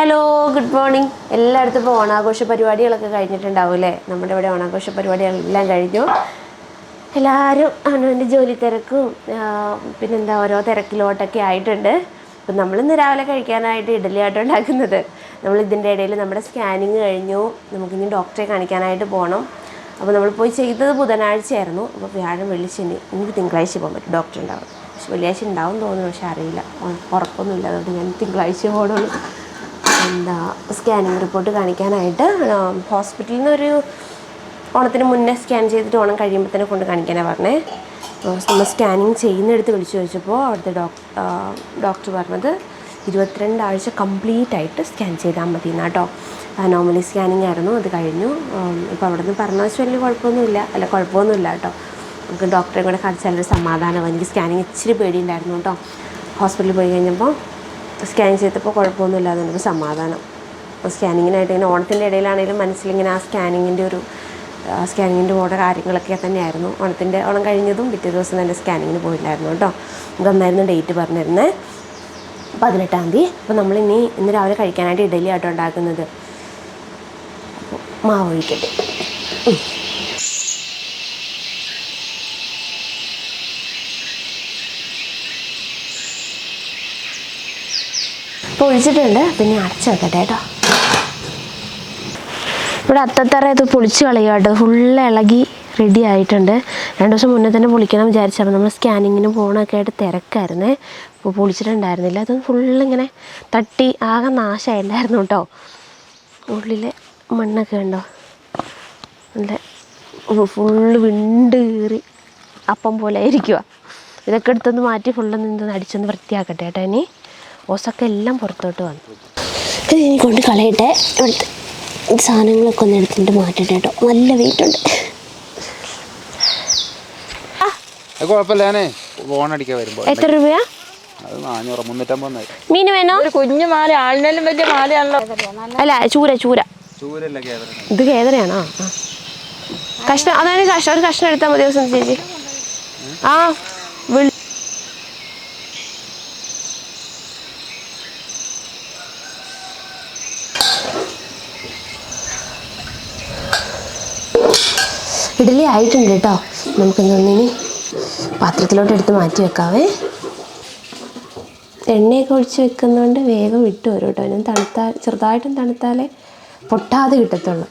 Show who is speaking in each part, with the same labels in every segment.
Speaker 1: Hello good morning എല്ലായിടത്തും ഇപ്പോൾ ഓണാഘോഷ പരിപാടികളൊക്കെ കഴിഞ്ഞിട്ടുണ്ടാവും അല്ലേ? നമ്മുടെ ഇവിടെ ഓണാഘോഷ പരിപാടികളെല്ലാം കഴിഞ്ഞു. എല്ലാവരും അവനവന്റെ ജോലി തിരക്കും പിന്നെന്താ ഓരോ തിരക്കിലോട്ടൊക്കെ ആയിട്ടുണ്ട്. അപ്പം നമ്മളിന്ന് രാവിലെ കഴിക്കാനായിട്ട് ഇഡലി ആട്ടോ ഉണ്ടാക്കുന്നത്. നമ്മൾ ഇതിന്റെ ഇടയിൽ നമ്മുടെ സ്കാനിങ് കഴിഞ്ഞു. നമുക്കിനി ഡോക്ടറെ കാണിക്കാനായിട്ട് പോകണം. അപ്പോൾ നമ്മൾ പോയി ചെയ്തത് ബുധനാഴ്ചയായിരുന്നു. അപ്പോൾ വ്യാഴം വെള്ളി ശനി എനിക്ക് തിങ്കളാഴ്ച പോകാൻ പറ്റും. ഡോക്ടർ ഉണ്ടാവും. പക്ഷെ വെള്ളിയാഴ്ച ഉണ്ടാവും തോന്നുന്നു. പക്ഷെ അറിയില്ല. ഉറപ്പൊന്നുമില്ല. അതുകൊണ്ട് ഞാൻ തിങ്കളാഴ്ച പോകണുള്ളൂ. എന്താ സ്കാനിങ് റിപ്പോർട്ട് കാണിക്കാനായിട്ട് ഹോസ്പിറ്റലിൽ നിന്നൊരു ഓണത്തിന് മുന്നേ സ്കാൻ ചെയ്തിട്ട് ഓണം കഴിയുമ്പോൾ തന്നെ കൊണ്ട് കാണിക്കാനാണ് പറഞ്ഞേ. നമ്മൾ സ്കാനിങ് ചെയ്യുന്നിടത്ത് വിളിച്ചു ചോദിച്ചപ്പോൾ അവിടുത്തെ ഡോക് ഡോക്ടർ പറഞ്ഞത് ഇരുപത്തിരണ്ട് ആഴ്ച കംപ്ലീറ്റ് ആയിട്ട് സ്കാൻ ചെയ്താൽ മതി എന്നാട്ടോ നോർമലി സ്കാനിങ് ആയിരുന്നു അത് കഴിഞ്ഞു. ഇപ്പോൾ അവിടെ നിന്ന് പറഞ്ഞ വെച്ചാൽ വലിയ കുഴപ്പമൊന്നുമില്ല. അല്ല കുഴപ്പമൊന്നുമില്ല കേട്ടോ നമുക്ക് ഡോക്ടറെ കൂടെ കാണിച്ചാലൊരു സമാധാനം. എനിക്ക് സ്കാനിങ് ഇച്ചിരി പേടിയുണ്ടായിരുന്നു കേട്ടോ ഹോസ്പിറ്റലിൽ പോയി കഴിഞ്ഞപ്പോൾ സ്കാൻ ചെയ്തപ്പോൾ കുഴപ്പമൊന്നുമില്ല. എന്നുള്ളൊരു സമാധാനം. സ്കാനിങ്ങിനായിട്ട് ഇങ്ങനെ ഓണത്തിന്റെ ഇടയിലാണെങ്കിലും മനസ്സിലിങ്ങനെ ആ സ്കാനിങ്ങിന്റെ ഒരു സ്കാനിങ്ങിന്റെ കൂടെ കാര്യങ്ങളൊക്കെ തന്നെയായിരുന്നു. ഓണത്തിന്റെ ഓണം കഴിഞ്ഞതും പിറ്റേ ദിവസം തന്നെ സ്കാനിങ്ങിന് പോയില്ലായിരുന്നു കേട്ടോ. നമുക്ക് അന്നായിരുന്നു ഡേറ്റ് പറഞ്ഞിരുന്നത് പതിനെട്ടാം തീയതി. അപ്പോൾ നമ്മളിനി ഇന്ന് രാവിലെ കഴിക്കാനായിട്ട് ഇഡലി ആട്ടോ ഉണ്ടാക്കുന്നത് മാവ് ഒഴിക്കട്ടെ. ഇപ്പോൾ ഒഴിച്ചിട്ടുണ്ട് പിന്നെ അടച്ചു വെക്കട്ടെ കേട്ടോ. ഇവിടെ അത്തത്തറ ഇത് പൊളിച്ച് കളയുക കേട്ടോ. ഫുള്ള് ഇളകി റെഡി ആയിട്ടുണ്ട്. രണ്ട് ദിവസം മുന്നേ തന്നെ പൊളിക്കണം വിചാരിച്ചപ്പോൾ നമ്മൾ സ്കാനിങ്ങിന് പോകണമൊക്കെ ആയിട്ട് തിരക്കായിരുന്നേ. അപ്പോൾ പൊളിച്ചിട്ടുണ്ടായിരുന്നില്ല. അത് ഫുള്ളിങ്ങനെ തട്ടി ആകെ നാശമായില്ലായിരുന്നു കേട്ടോ. ഉള്ളിൽ മണ്ണൊക്കെ ഉണ്ടോ നല്ല ഫുള്ള് വിണ്ട് കീറി അപ്പം പോലെ ആയിരിക്കുക ഇതൊക്കെ എടുത്തൊന്ന് മാറ്റി ഫുള്ളൊന്ന് ഇതൊന്ന് അടിച്ചൊന്ന് വൃത്തിയാക്കട്ടെ കേട്ടോ ഇനി. ഓസൊക്കെ എല്ലാം പുറത്തോട്ട് വന്നു. ഇത് ഇനി കൊണ്ട് കളയട്ടെ. ഇവിടുത്തെ സാധനങ്ങളൊക്കെ ഒന്ന് എടുത്തിട്ട് മാറ്റട്ടെ കേട്ടോ. നല്ല വെയിറ്റ് ഉണ്ട്.
Speaker 2: അത് കുഴപ്പമില്ല ഞാനേ ഫോണടിക്കാൻ വരുമ്പോൾ
Speaker 1: എത്ര രൂപയാ? മീൻ വേണോ?
Speaker 3: ഒരു കുഞ്ഞു മാല ആളിനെല്ലാം വലിയ മാലയാണല്ലോ.
Speaker 1: അല്ല ചൂര ചൂര. ഇത് കേതരയാണോ കഷ്ണം അതാണ് കഷ്ണം ഒരു കഷ്ണം എടുത്താൽ മതി ദിവസം ചേച്ചി. ആ വിളി ഇഡലി ആയിട്ടുണ്ട് കേട്ടോ. നമുക്കിന്നൊന്നിനി പാത്രത്തിലോട്ട് എടുത്ത് മാറ്റി വെക്കാവേ. എണ്ണയൊക്കെ ഒഴിച്ച് വെക്കുന്നതുകൊണ്ട് വേഗം വിട്ട് വരും കേട്ടോ. ഞാൻ തണുത്താൽ ചെറുതായിട്ടും തണുത്താലേ പൊട്ടാതെ കിട്ടത്തുള്ളൂ.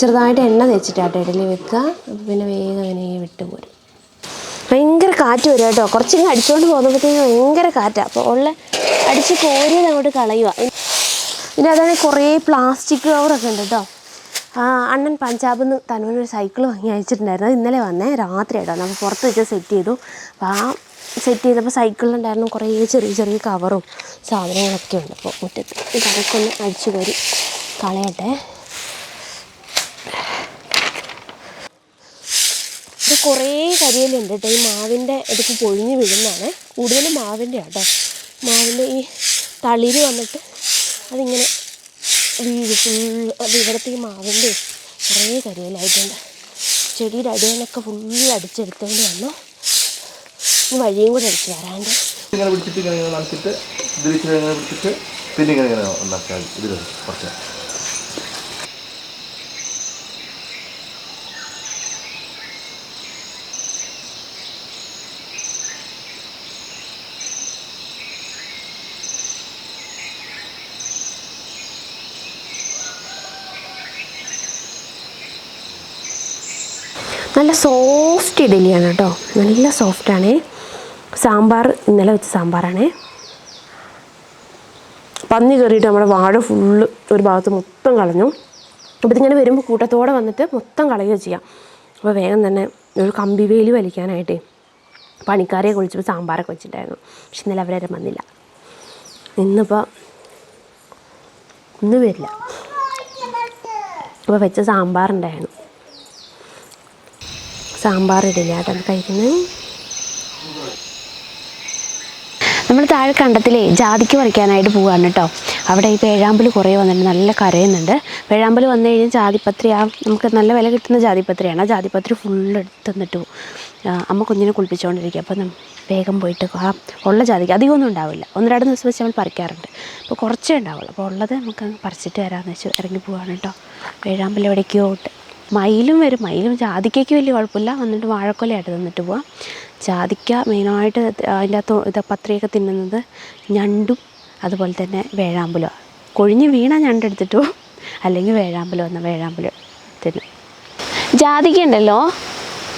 Speaker 1: ചെറുതായിട്ട് എണ്ണ തേച്ചിട്ടാട്ടോ ഇഡലി വെക്കുക. അപ്പോൾ പിന്നെ വേഗം അങ്ങനെ വിട്ട് പോരും. ഭയങ്കര കാറ്റ് വരും കേട്ടോ. കുറച്ചിങ്ങനെ അടിച്ചുകൊണ്ട് പോകുമ്പോഴത്തേക്കും ഭയങ്കര കാറ്റാണ് അപ്പോൾ ഉള്ള അടിച്ച് കോരിയത് അങ്ങോട്ട് കളയുക ഇനി അതാണ് കുറേ പ്ലാസ്റ്റിക് കവറൊക്കെ ഉണ്ട് കേട്ടോ. അണ്ണൻ പഞ്ചാബിൽ നിന്ന് തനുവിനൊരു സൈക്കിൾ വാങ്ങി അയച്ചിട്ടുണ്ടായിരുന്നു. അത് ഇന്നലെ വന്നേ രാത്രി ആയിട്ടോ അപ്പോൾ പുറത്ത് വെച്ച് സെറ്റ് ചെയ്തു. അപ്പോൾ ആ സെറ്റ് ചെയ്തപ്പോൾ സൈക്കിളിലുണ്ടായിരുന്നു കുറേ ചെറിയ ചെറിയ കവറും സാധനങ്ങളൊക്കെ ഉണ്ട്. അപ്പോൾ മുറ്റത്ത് ഇതൊക്കെ ഒന്ന് അടിച്ചു കയറി കളയട്ടെ. ഇത് കുറേ കരിയലുണ്ട് കേട്ടോ. ഈ മാവിന്റെ അടുത്ത് പൊഴിഞ്ഞ് വീഴുന്നതാണ്. കൂടുതലും മാവിന്റെ കേട്ടോ മാവിന്റെ ഈ തളിര് വന്നിട്ട് അതിങ്ങനെ വീഴും ഫുള്ള് അത് ഇവിടുത്തെ ഈ മാവിന്റെ കുറേ കരിയിലായിട്ടുണ്ട്. ചെടിയുടെ അടിയിലൊക്കെ ഫുള്ള് അടിച്ചെടുത്തേണ്ടി വന്നു. വഴിയും കൂടെ അടിച്ച് വരാണ്ട്.
Speaker 4: ഇങ്ങനെ പിടിച്ചിട്ട് ഇങ്ങനെ നടത്തിയിട്ട് ഇങ്ങനെ പിടിച്ചിട്ട് പിന്നെ ഇങ്ങനെ ഇങ്ങനെ ഉണ്ടാക്കിയാൽ ഇത് കുറച്ച്.
Speaker 1: നല്ല സോഫ്റ്റ് ഇഡലിയാണ് കേട്ടോ. നല്ല സോഫ്റ്റാണ്. സാമ്പാർ ഇന്നലെ വെച്ച സാമ്പാറാണ്. പന്നി കയറിയിട്ട് നമ്മുടെ വാഴ ഫുള്ള് ഒരു ഭാഗത്ത് മൊത്തം കളഞ്ഞു. അപ്പോൾ ഇതിങ്ങനെ വരുമ്പോൾ കൂട്ടത്തോടെ വന്നിട്ട് മൊത്തം കളയുക ചെയ്യാം. അപ്പോൾ വേഗം തന്നെ ഒരു കമ്പി വേലി വലിക്കാനായിട്ടേ പണിക്കാരെ കുളിച്ചപ്പോൾ സാമ്പാറൊക്കെ വെച്ചിട്ടായിരുന്നു പക്ഷെ ഇന്നലെ അവരാരും വന്നില്ല. ഇന്നിപ്പോൾ ഇന്ന് വരില്ല. അപ്പോൾ വെച്ച സാമ്പാറുണ്ടായിരുന്നു. സാമ്പാർ ഇടില്ല കേട്ടോ കഴിക്കുന്നത്. നമ്മൾ താഴെ കണ്ടത്തിലേ ജാതിക്ക് പറിക്കാനായിട്ട് പോവാണ് കേട്ടോ അവിടെ ഈ പേഴാമ്പൽ കുറേ വന്നിട്ടുണ്ട് നല്ല കരയുന്നുണ്ട്. പേഴാമ്പൽ വന്നു കഴിഞ്ഞാൽ ജാതിപത്രി ആ നമുക്ക് നല്ല വില കിട്ടുന്ന ജാതിപത്രിയാണ് ആ ജാതിപത്രി ഫുള്ള് എടുത്ത് അമ്മ കുഞ്ഞിനെ കുളിപ്പിച്ചുകൊണ്ടിരിക്കുക അപ്പം വേഗം പോയിട്ട് ആ ഉള്ള ജാതിക്ക് അധികമൊന്നും ഉണ്ടാവില്ല. ഒന്ന് രണ്ട് ദിവസം വെച്ച് നമ്മൾ പറിക്കാറുണ്ട്. അപ്പോൾ കുറച്ചേ ഉണ്ടാവുള്ളൂ. അപ്പോൾ ഉള്ളത് നമുക്ക് പറിച്ചിട്ട് വരാമെന്ന് വെച്ച് ഇറങ്ങി പോവാണ് കേട്ടോ പേഴാമ്പൽ എവിടേക്കോ ഇട്ട് മയിലും വരും. മയിലും ജാതിക്കയ്ക്ക് വലിയ കുഴപ്പമില്ല. വന്നിട്ട് വാഴക്കൊലയായിട്ട് തന്നിട്ട് പോവാം. ജാതിക്ക മെയിനായിട്ട് അതിന്റെ അകത്ത് ഇത് പത്രിയൊക്കെ തിന്നുന്നത് ഞണ്ടും അതുപോലെ തന്നെ വേഴാമ്പലോ. കൊഴിഞ്ഞ് വീണ ഞണ്ടെടുത്തിട്ട് പോവും. അല്ലെങ്കിൽ വേഴാമ്പലോ വന്ന വേഴാമ്പലോ തിന്നും. ജാതിക്ക ഉണ്ടല്ലോ?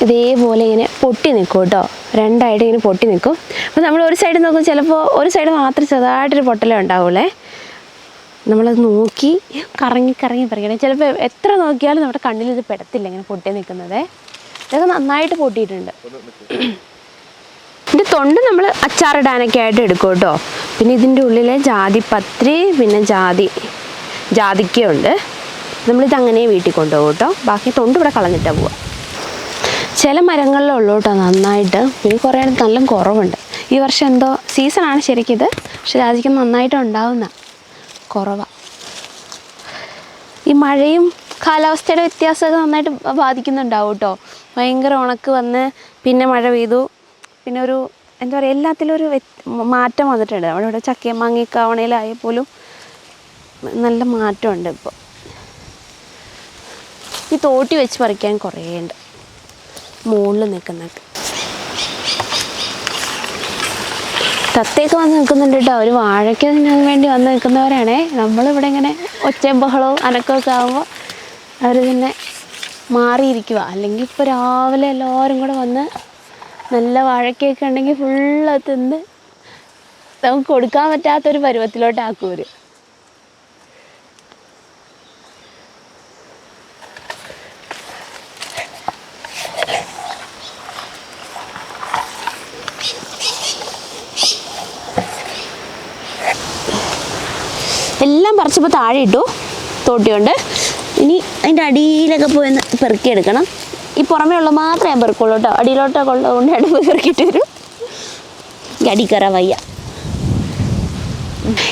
Speaker 1: ഇതേപോലെ ഇങ്ങനെ പൊട്ടി നിൽക്കും കേട്ടോ. രണ്ടായിട്ട് ഇങ്ങനെ പൊട്ടി നിൽക്കും. അപ്പോൾ നമ്മൾ ഒരു സൈഡ് നോക്കും ചിലപ്പോൾ ഒരു സൈഡ് മാത്രം ചെറുതായിട്ടൊരു പൊട്ടലേ ഉണ്ടാവുള്ളേ. നമ്മളത് നോക്കി കറങ്ങി കറങ്ങി പറിക്കണം ചിലപ്പോൾ എത്ര നോക്കിയാലും നമ്മുടെ കണ്ണിൽ ഇത് പെടത്തില്ല ഇങ്ങനെ പൊട്ടി നിൽക്കുന്നത്. ഇതൊക്കെ നന്നായിട്ട് പൊട്ടിയിട്ടുണ്ട്. ഇതിന്റെ തൊണ്ട് നമ്മൾ അച്ചാറിടാനൊക്കെ ആയിട്ട് എടുക്കും കേട്ടോ. പിന്നെ ഇതിന്റെ ഉള്ളിലെ ജാതിപത്രി പിന്നെ ജാതി ജാതിക്കയുണ്ട് നമ്മളിത് അങ്ങനെ വീട്ടിൽ കൊണ്ടുപോകും കേട്ടോ. ബാക്കി തൊണ്ട് ഇവിടെ കളഞ്ഞിട്ടാണ് പോവുക. ചില മരങ്ങളിലുള്ളൂ കേട്ടോ നന്നായിട്ട്. പിന്നെ കുറേ നല്ല കുറവുണ്ട്. ഈ വർഷം എന്തോ സീസണാണ് ഇത് പക്ഷെ ജാതിക്ക് നന്നായിട്ട് ഉണ്ടാവുന്ന. കുറവാണ് ഈ മഴയും കാലാവസ്ഥയുടെ വ്യത്യാസമൊക്കെ നന്നായിട്ട് ബാധിക്കുന്നുണ്ടാവും കേട്ടോ ഭയങ്കര ഉണക്ക് വന്ന് പിന്നെ മഴ പെയ്തു. പിന്നെ ഒരു എന്താ പറയുക എല്ലാത്തിലും ഒരു മാറ്റം വന്നിട്ടുണ്ട്. നമ്മുടെ ഇവിടെ ചക്കയും മാങ്ങയൊക്കെ പോലും നല്ല മാറ്റമുണ്ട് ഇപ്പോൾ ഈ തോട്ടി വെച്ച് പറിക്കാൻ കുറേ ഉണ്ട് മുകളിൽ നിൽക്കുന്നൊക്കെ തത്തയൊക്കെ വന്ന് നിൽക്കുന്നുണ്ട് കേട്ടോ. ഒരു വാഴയ്ക്ക് തിന്നാൻ വേണ്ടി വന്ന് നിൽക്കുന്നവരാണേ. നമ്മളിവിടെ ഇങ്ങനെ ഒച്ചയും ബഹളവും അനക്കമൊക്കെ ആകുമ്പോൾ അവർ തന്നെ മാറിയിരിക്കുക അല്ലെങ്കിൽ ഇപ്പോൾ രാവിലെ എല്ലാവരും കൂടെ വന്ന് നല്ല വാഴയ്ക്കൊക്കെ ഉണ്ടെങ്കിൽ ഫുള്ള് തിന്ന് നമുക്ക് കൊടുക്കാൻ പറ്റാത്തൊരു പരുവത്തിലോട്ടാക്കും അവർ എല്ലാം പറിച്ചപ്പോൾ താഴെ ഇട്ടു. തോട്ടിയുണ്ട്. ഇനി അതിന്റെ അടിയിലൊക്കെ പോയി ഒന്ന് പെറുക്കിയെടുക്കണം. ഈ പുറമേ ഉള്ള മാത്രമേ ഞാൻ പെറുക്കുള്ളൂ കേട്ടോ. അടിയിലോട്ടൊക്കെ ഉള്ളതുകൊണ്ട് അവിടെ പോയി പെറുക്കിയിട്ട് വരും. അടി വയ്യ.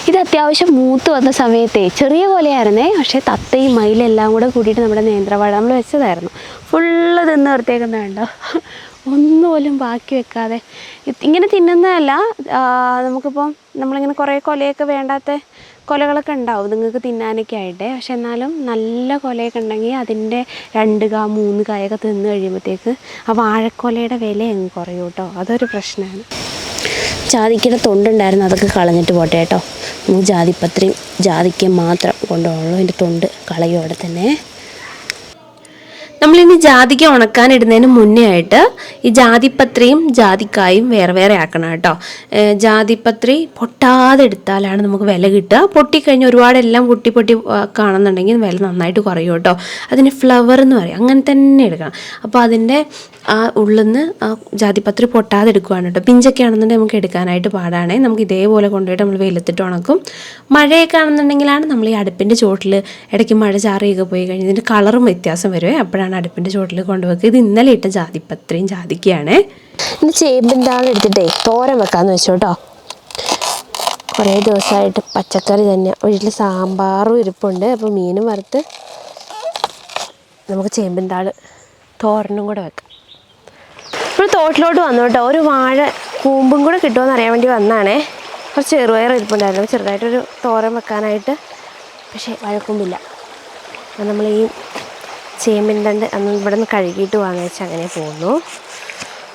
Speaker 1: ഇത് അത്യാവശ്യം മൂത്ത് വന്ന സമയത്തെ ചെറിയ പോലെയായിരുന്നേ. പക്ഷേ തത്തയും മയിലെല്ലാം കൂടെ കൂടിയിട്ട് നമ്മുടെ നേന്ത്രവാഴ നമ്മൾ വെച്ചതായിരുന്നു. ഫുള്ള് തിന്ന് നിർത്തിയേക്കുന്നത് കണ്ടോ? ഒന്നുപോലും ബാക്കി വെക്കാതെ. ഇങ്ങനെ തിന്നുന്നതല്ല. നമുക്കിപ്പം നമ്മളിങ്ങനെ കുറേ കൊലയൊക്കെ വേണ്ടാത്ത കൊലകളൊക്കെ ഉണ്ടാവും നിങ്ങൾക്ക് തിന്നാനൊക്കെ ആയിട്ട്. പക്ഷെ എന്നാലും നല്ല കൊലയൊക്കെ ഉണ്ടെങ്കിൽ അതിന്റെ രണ്ട് കാ മൂന്ന് കായൊക്കെ തിന്ന് കഴിയുമ്പോഴത്തേക്ക് ആ വാഴക്കൊലയുടെ വില അങ്ങ് കുറയും കേട്ടോ. അതൊരു പ്രശ്നമാണ്. ജാതിക്കയുടെ തൊണ്ടുണ്ടായിരുന്നു അതൊക്കെ കളഞ്ഞിട്ട് പോട്ടെ കേട്ടോ. നമുക്ക് ജാതിപത്രിയും ജാതിക്കയും മാത്രം കൊണ്ടുപോകുള്ളൂ അതിന്റെ തൊണ്ട് കളയും അവിടെ തന്നെ. നമ്മളിനി ജാതിക്ക ഉണക്കാനിടുന്നതിന് മുന്നേ ആയിട്ട് ഈ ജാതിപത്രിയും ജാതിക്കായും വേറെ വേറെ ആക്കണം കേട്ടോ. ജാതിപ്പത്രി പൊട്ടാതെ എടുത്താലാണ് നമുക്ക് വില കിട്ടുക. പൊട്ടിക്കഴിഞ്ഞ് ഒരുപാട് എല്ലാം പൊട്ടി പൊട്ടി കാണുന്നുണ്ടെങ്കിൽ വില നന്നായിട്ട് കുറയും കേട്ടോ. അതിന് ഫ്ലവർ എന്ന് പറയും. അങ്ങനെ തന്നെ എടുക്കണം. അപ്പോൾ അതിന്റെ ആ ഉള്ളിൽ നിന്ന് ആ ജാതിപത്രി പൊട്ടാതെ എടുക്കുകയാണ് കേട്ടോ. പിഞ്ചൊക്കെ ആണെന്നുണ്ടെങ്കിൽ നമുക്ക് എടുക്കാനായിട്ട് പാടാണ്. നമുക്ക് ഇതേപോലെ കൊണ്ടുപോയിട്ട് നമ്മൾ വെയിലത്തിട്ട് ഉണക്കും. മഴയൊക്കെ ആണെന്നുണ്ടെങ്കിലാണ് നമ്മൾ ഈ അടുപ്പിന്റെ ചോട്ടിൽ ഇടയ്ക്ക് മഴ ചാറിയൊക്കെ പോയി കഴിഞ്ഞ് ഇതിന്റെ കളറും വ്യത്യാസം വരുമേ അപ്പോഴാണ് അടുപ്പിന്റെ ചോട്ടിൽ കൊണ്ടുവെക്കുക. ഇത് ഇന്നലെ ഇട്ട ജാതിപ്പത്രയും ജാതിക്കയാണ് ഇന്ന് ചേമ്പിന്താളം എടുത്തിട്ടേ തോരൻ വെക്കാന്ന് വെച്ചോട്ടോ കുറെ ദിവസമായിട്ട് പച്ചക്കറി തന്നെ. വീട്ടിൽ സാമ്പാറും ഇരിപ്പുണ്ട്. അപ്പോൾ മീനും വറുത്ത് നമുക്ക് ചേമ്പിൻ താൾ തോരനും കൂടെ വെക്കാം. ഇപ്പോൾ തോട്ടിലോട്ട് വന്നു കേട്ടോ. ഒരു വാഴ കൂമ്പും കൂടെ കിട്ടുമെന്ന് അറിയാൻ വേണ്ടി വന്നാണേ. കുറച്ച് ചെറുപയർ ഇരിപ്പുണ്ടായിരുന്നു. ചെറുതായിട്ടൊരു തോരൻ വെക്കാനായിട്ട്. പക്ഷേ വഴക്കൊന്നുമില്ല നമ്മൾ ഈ ചേമ്പിൻ തണ്ട് അന്ന് ഇവിടെ നിന്ന് കഴുകിയിട്ട് വാങ്ങി വെച്ച് അങ്ങനെ പോകുന്നു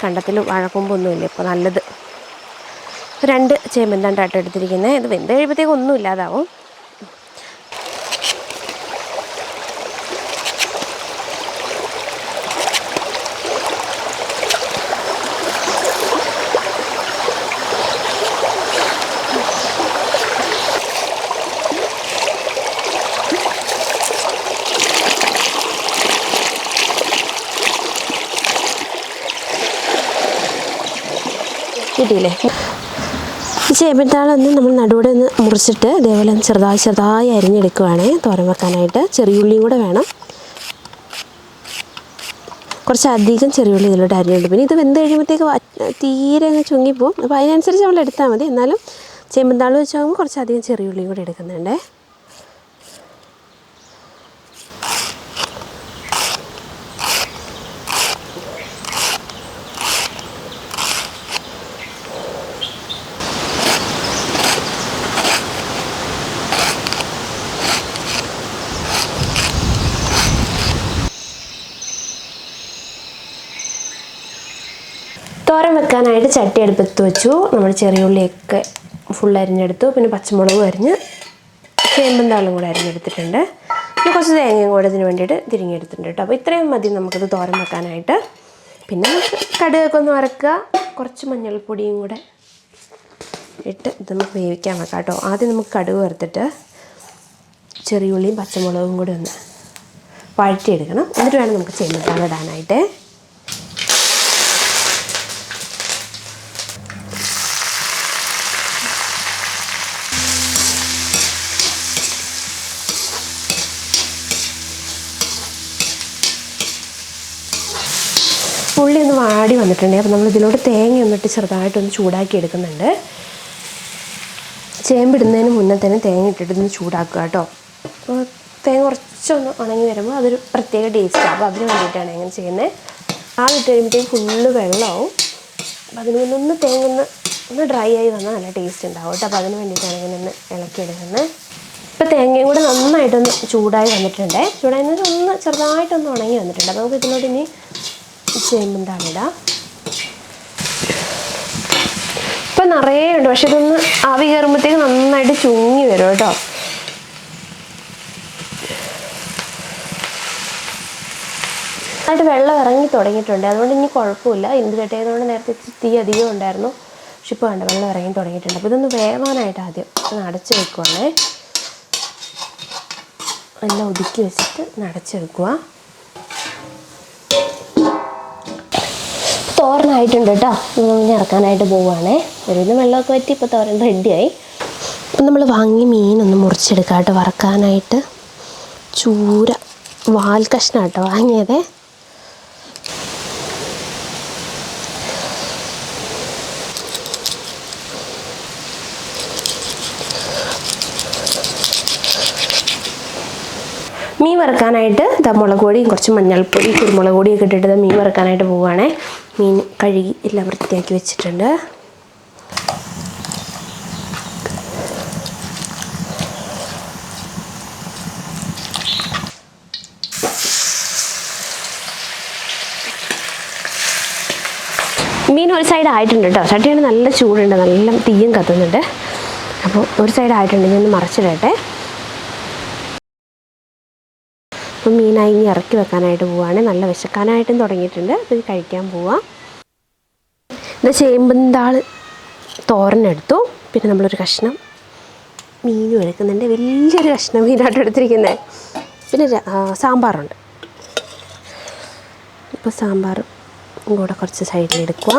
Speaker 1: കണ്ടത്തിൽ വഴക്കൊമ്പൊന്നുമില്ല. ഇപ്പോൾ നല്ലത്. രണ്ട് ചേമ്പിൻ തണ്ടായിട്ട് എടുത്തിരിക്കുന്നത് ഇത് വെന്ത് കഴിയുമ്പോഴത്തേക്കും ഒന്നും ഇല്ലാതാവും കിട്ടിയില്ലേ ഈ ചേമ്പത്താളൊന്ന് നമ്മൾ നടുവിടെ ഒന്ന് മുറിച്ചിട്ട് ഇതേപോലെ ചെറുതായി ചെറുതായി അരിഞ്ഞെടുക്കുവാണേ. തോരൻ വെക്കാനായിട്ട് ചെറിയുള്ളിയും കൂടെ വേണം. കുറച്ചധികം ചെറിയുള്ളി ഇതിലോട്ട് അരിഞ്ഞിട്ട് പിന്നെ ഇത് വെന്ത് കഴിയുമ്പോഴത്തേക്ക് തീരെ അങ്ങ് ചുങ്ങിപ്പോവും. അപ്പോൾ അതിനനുസരിച്ച് നമ്മൾ എടുത്താൽ മതി. എന്നാലും ചേമ്പന്താൾ വെച്ചാകുമ്പോൾ കുറച്ചധികം ചെറിയ കൂടെ കൂടി എടുക്കുന്നുണ്ടേ. തോരൻ ചട്ടി അടുപ്പത്ത് വെച്ചു. നമ്മൾ ചെറിയ ഉള്ളിയൊക്കെ ഫുൾ അരിഞ്ഞെടുത്തു. പിന്നെ പച്ചമുളകും അരിഞ്ഞ് ചേമ്പും താളും കൂടെ അരിഞ്ഞെടുത്തിട്ടുണ്ട്. പിന്നെ കുറച്ച് തേങ്ങയും കൂടെ ഇതിന് വേണ്ടിയിട്ട് തിരിഞ്ഞെടുത്തിട്ടുണ്ട് കേട്ടോ. അപ്പോൾ ഇത്രയും മതി നമുക്കിത് തോരൻ വെക്കാനായിട്ട്. പിന്നെ നമുക്ക് കടുകൊക്കെ ഒന്ന് വറക്കുക. കുറച്ച് മഞ്ഞൾപ്പൊടിയും കൂടെ ഇട്ട് ഇത് നമുക്ക് വേവിക്കാൻ വെക്കാം കേട്ടോ. ആദ്യം നമുക്ക് കടുക് വറുത്തിട്ട് ചെറിയുള്ളിയും പച്ചമുളകും കൂടി ഒന്ന് വഴറ്റിയെടുക്കണം. എന്നിട്ട് വേണം നമുക്ക് ചേമ്പത്താൾ ഇടാനായിട്ട് ഉള്ളി ഒന്ന് വാടി വന്നിട്ടുണ്ട്. അപ്പോൾ നമ്മൾ ഇതിലോട്ട് തേങ്ങ ഒന്നിട്ട് ചെറുതായിട്ടൊന്ന് ചൂടാക്കി എടുക്കുന്നുണ്ട്. ചേമ്പിടുന്നതിന് മുന്നേ തന്നെ തേങ്ങ ഇട്ടിട്ടൊന്ന് ചൂടാക്കുക കേട്ടോ. അപ്പോൾ തേങ്ങ കുറച്ചൊന്ന് ഉണങ്ങി വരുമ്പോൾ അതൊരു പ്രത്യേക ടേസ്റ്റ്. അപ്പോൾ അതിന് വേണ്ടിയിട്ടാണ് ഇങ്ങനെ ചെയ്യുന്നത് ആ ഇട്ട് കഴിയുമ്പോഴത്തേക്കും ഫുള്ള് വെള്ളമാവും അപ്പോൾ അതിന് മുന്നേ ഒന്ന് തേങ്ങ ഒന്ന് ഒന്ന് ഡ്രൈ ആയി വന്നാൽ നല്ല ടേസ്റ്റ് ഉണ്ടാവും കേട്ടോ. അപ്പോൾ അതിന് വേണ്ടിയിട്ടാണ് ഇങ്ങനെ ഒന്ന് ഇളക്കിയെടുക്കുന്നത്. ഇപ്പോൾ തേങ്ങയും കൂടെ നന്നായിട്ടൊന്ന് ചൂടായി വന്നിട്ടുണ്ട്. ചൂടായി ഒന്ന് ചെറുതായിട്ടൊന്ന് ഉണങ്ങി വന്നിട്ടുണ്ട്. അപ്പോൾ നമുക്ക് ഇതിനോട് ഇനി ചേമ്പുണ്ടാണ് ഇടാം ഇപ്പം നിറയെ ഉണ്ട് പക്ഷെ ഇതൊന്ന് ആവി കയറുമ്പോഴത്തേക്ക് നന്നായിട്ട് ചുങ്ങി വരും കേട്ടോ. നന്നായിട്ട് വെള്ളം ഇറങ്ങി തുടങ്ങിയിട്ടുണ്ട്. അതുകൊണ്ട് ഇനി കുഴപ്പമില്ല. ഇന്ത് കെട്ടിയതുകൊണ്ട് നേരത്തെ തീ അധികം ഉണ്ടായിരുന്നു. പക്ഷെ ഇപ്പോൾ വേണ്ട വെള്ളം ഇറങ്ങി തുടങ്ങിയിട്ടുണ്ട്. അപ്പോൾ ഇതൊന്ന് വേവാനായിട്ട് ആദ്യം ഒന്ന് അടച്ച് വെക്കുവാണേ. എല്ലാം ഒതുക്കി വെച്ചിട്ട് ഒന്ന് അടച്ച് വെക്കുക. തോരനായിട്ടുണ്ട് കേട്ടോ. ഇനി ഇറക്കാനായിട്ട് പോവുകയാണേ. ഒരുവിധം വെള്ളമൊക്കെ പറ്റി ഇപ്പോൾ തോരൻ റെഡിയായി അപ്പം നമ്മൾ വാങ്ങി മീനൊന്ന് മുറിച്ചെടുക്കാം കേട്ടോ. വറക്കാനായിട്ട് ചൂര വാൽ കഷ്ണം കേട്ടോ വാങ്ങിയതേ. മീൻ വറുക്കാനായിട്ട് മുളക് പൊടിയും കുറച്ച് മഞ്ഞൾപ്പൊടി കുരുമുളക് പൊടിയൊക്കെ ഇട്ടിട്ട് മീൻ വറുക്കാനായിട്ട് പോവുകയാണേ. മീൻ കഴുകി എല്ലാം വൃത്തിയാക്കി വെച്ചിട്ടുണ്ട്. മീൻ ഒരു സൈഡ് ആയിട്ടുണ്ട് കേട്ടോ. ചട്ടിയാണ് നല്ല ചൂടുണ്ട്. നല്ല തീയും കത്തുന്നുണ്ട്. അപ്പോൾ ഒരു സൈഡ് ആയിട്ടുണ്ട്. ഞാൻ മറച്ചിടട്ടെ. അപ്പം മീനായി ഇനി ഇറക്കി വെക്കാനായിട്ട് പോവുകയാണ് നല്ല വിശക്കാനായിട്ടും തുടങ്ങിയിട്ടുണ്ട്. അപ്പോൾ ഇത് കഴിക്കാൻ പോവാം. ഇത് ചേമ്പന്താൾ തോരനെടുത്തു പിന്നെ നമ്മളൊരു കഷ്ണം മീനും എടുക്കുന്നുണ്ട്. വലിയൊരു കഷ്ണം മീനായിട്ട് എടുത്തിരിക്കുന്നത് പിന്നെ സാമ്പാറുണ്ട്. ഇപ്പോൾ സാമ്പാറും കൂടെ കുറച്ച് സൈഡിലെടുക്കുക